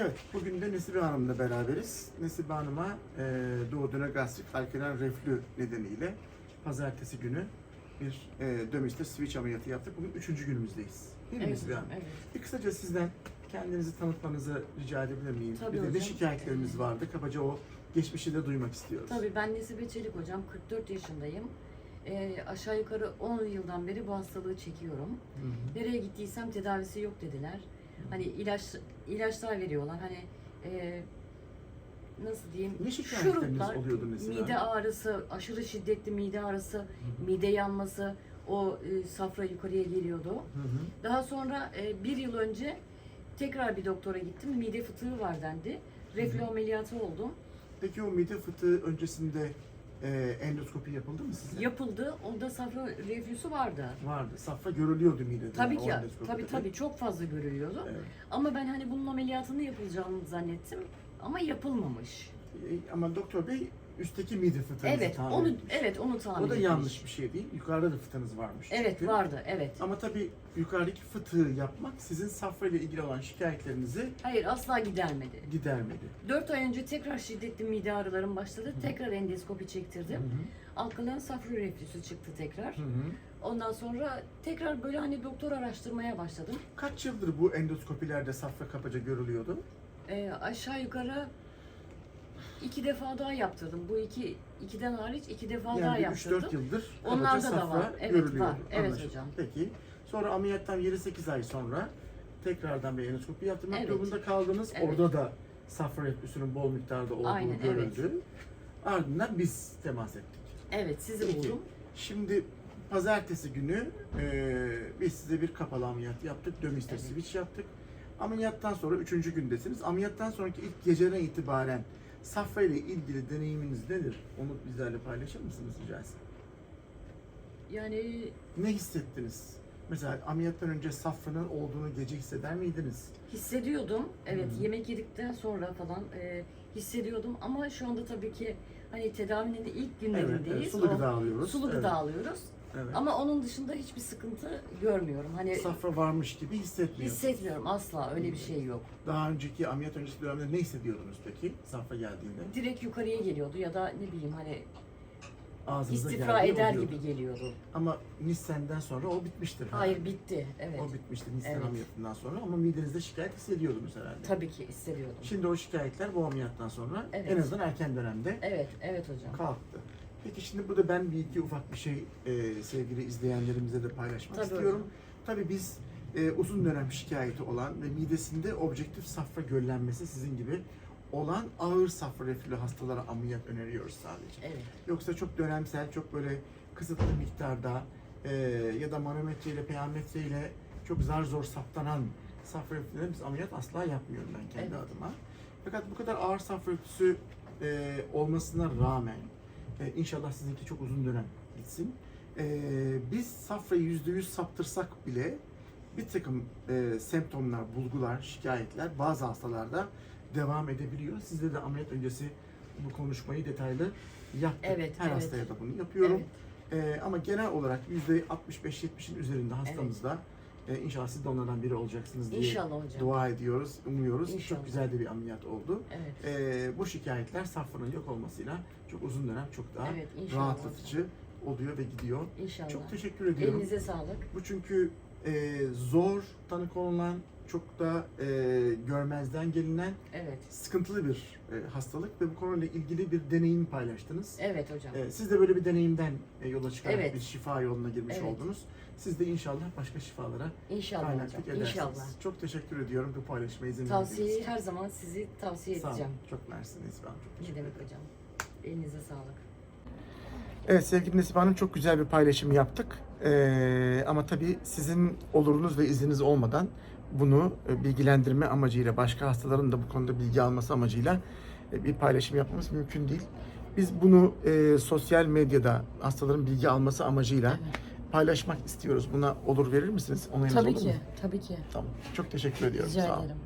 Evet, bugün de Nesibe Hanım'la beraberiz. Nesibe Hanım'a e, duodenogastrik alkalen reflü nedeniyle pazartesi günü bir e, dömiste switch ameliyatı yaptık. Bugün üçüncü günümüzdeyiz. Değil mi Evet Nesibe Hanım? evet. Bir kısaca sizden kendinizi tanıtmanızı rica edebilir miyim? Tabii bir de ne şikayetlerimiz vardı? Kabaca o geçmişi de duymak istiyoruz. Tabii ben Nesibe Çelik hocam, 44 yaşındayım. Ee, aşağı yukarı 10 yıldan beri bu hastalığı çekiyorum. Hı hı. Nereye gittiysem tedavisi yok dediler. Hani ilaç ilaçlar veriyorlar. Hani e, nasıl diyeyim? Ne şuruplar, oluyordu mesela? Mide ağrısı, aşırı şiddetli mide ağrısı, mide yanması, o e, safra yukarıya geliyordu. Hı hı. Daha sonra e, bir yıl önce tekrar bir doktora gittim. Mide fıtığı var dendi. Reflü ameliyatı oldum. Peki o mide fıtığı öncesinde e, endoskopi yapıldı mı size? Yapıldı. Onda safra reflüsü vardı. Vardı. Safra görülüyordu midede. Tabii ki. Tabii tabii çok fazla görülüyordu. Evet. Ama ben hani bunun ameliyatını yapılacağını zannettim. Ama yapılmamış. E, Ama doktor bey üstteki mide fıtığınızı Evet, tahmin onu etmiş. evet onu tahmin O da etmiş. yanlış bir şey değil. Yukarıda da fıtığınız varmış. Evet çünkü. vardı evet. Ama tabii yukarıdaki fıtığı yapmak sizin safra ile ilgili olan şikayetlerinizi Hayır asla gidermedi. gidermedi. 4 ay önce tekrar şiddetli mide ağrılarım başladı. Tekrar endoskopi çektirdim. Alkalan safra reflüsü çıktı tekrar. Hı hı. Ondan sonra tekrar böyle hani doktor araştırmaya başladım. Kaç yıldır bu endoskopilerde safra kapaca görülüyordu? Ee, aşağı yukarı iki defa daha yaptırdım. Bu iki ikiden hariç iki defa daha Yani bir yaptırdım. 3-4 yıldır Onlarda da var. Evet, var. Evet Anlaşıldı. hocam. Peki. Sonra ameliyattan 7-8 ay sonra tekrardan bir endoskopi yaptırmak Evet. durumunda kaldınız. Evet. Orada da safra reflüsünün bol miktarda olduğu Aynen, görüldü. Ardından biz temas ettik. Evet sizi Peki. buldum. Şimdi pazartesi günü e, biz size bir kapalı ameliyat yaptık. Dömiste Evet. switch yaptık. Ameliyattan sonra üçüncü gündesiniz. Ameliyattan sonraki ilk geceden itibaren safra ile ilgili deneyiminiz nedir? Onu bizlerle paylaşır mısınız rica etsem? Yani Ne hissettiniz? Mesela ameliyattan önce safranın olduğunu gece hisseder miydiniz? hissediyordum. Evet Hı hı. yemek yedikten sonra falan e, hissediyordum ama şu anda tabii ki hani tedavinin de ilk günlerindeyiz. evet, sulu O- gıda alıyoruz. Sulu Evet, gıda alıyoruz. evet. Ama onun dışında hiçbir sıkıntı görmüyorum. Hani Safra varmış gibi hissetmiyorsunuz. hissetmiyorum asla öyle bir şey yok. Daha önceki ameliyat öncesi dönemde ne hissediyordunuz peki safra geldiğinde? Direkt yukarıya geliyordu ya da ne bileyim hani Ağzınıza istifra geldiği eder oluyordu. gibi geliyordu. Ama Nissan'den sonra o bitmiştir. Hayır herhalde. bitti. Evet. O bitmiştir Nissan Evet. ameliyatından sonra ama midenizde şikayet hissediyordunuz herhalde. Tabii ki hissediyordum. Şimdi o şikayetler bu ameliyattan sonra Evet. en azından erken dönemde Evet, evet hocam. kalktı. Peki şimdi burada ben bir iki ufak bir şey e, sevgili izleyenlerimize de paylaşmak Tabii istiyorum. hocam. Tabii biz e, uzun dönem şikayeti olan ve midesinde objektif safra göllenmesi sizin gibi olan ağır safra reflü hastalara ameliyat öneriyoruz sadece. Evet. Yoksa çok dönemsel, çok böyle kısıtlı miktarda e, ya da manometre ile peyametre ile çok zar zor saptanan safra reflülerine biz ameliyat asla yapmıyorum ben kendi Evet. adıma. Fakat bu kadar ağır safra reflüsü e, olmasına rağmen e, inşallah sizinki çok uzun dönem gitsin. E, biz safrayı yüzde yüz saptırsak bile bir takım e, semptomlar, bulgular, şikayetler bazı hastalarda devam edebiliyor. Sizde de ameliyat öncesi bu konuşmayı detaylı yaptık. Evet, Her evet. hastaya da bunu yapıyorum. Evet. E, ama genel olarak yüzde 65-70'in üzerinde hastamızda e, inşallah siz de onlardan biri olacaksınız diye İnşallah hocam. dua ediyoruz, umuyoruz. İnşallah. Çok güzel de bir ameliyat oldu. Evet. E, bu şikayetler safranın yok olmasıyla çok uzun dönem çok daha Evet, inşallah rahatlatıcı oluyor ve gidiyor. İnşallah. Çok teşekkür ediyorum. Elinize sağlık. Bu çünkü e, zor tanı konulan, çok da e, görmezden gelinen Evet. sıkıntılı bir e, hastalık ve bu konuyla ilgili bir deneyim paylaştınız. Evet hocam. E, siz de böyle bir deneyimden e, yola çıkarak Evet. bir şifa yoluna girmiş Evet. oldunuz. Siz de inşallah başka şifalara İnşallah kaynaklık hocam. edersiniz. İnşallah. Çok teşekkür ediyorum bu paylaşmaya izin verdiğiniz Tavsiyeyi her zaman sizi tavsiye Sağ olun. edeceğim. Çok mersi Neslihan. Çok Ne teşekkür demek hocam? Elinize sağlık. Evet sevgili Nesibe Hanım çok güzel bir paylaşım yaptık. Ee, ama tabii sizin olurunuz ve izniniz olmadan bunu e, bilgilendirme amacıyla, başka hastaların da bu konuda bilgi alması amacıyla e, bir paylaşım yapmamız mümkün değil. Biz bunu e, sosyal medyada hastaların bilgi alması amacıyla paylaşmak istiyoruz. Buna olur verir misiniz? Onayınız Tabii olur ki, mu? tabii ki. Tamam. Çok teşekkür ediyorum. Rica Sağ olun. ederim.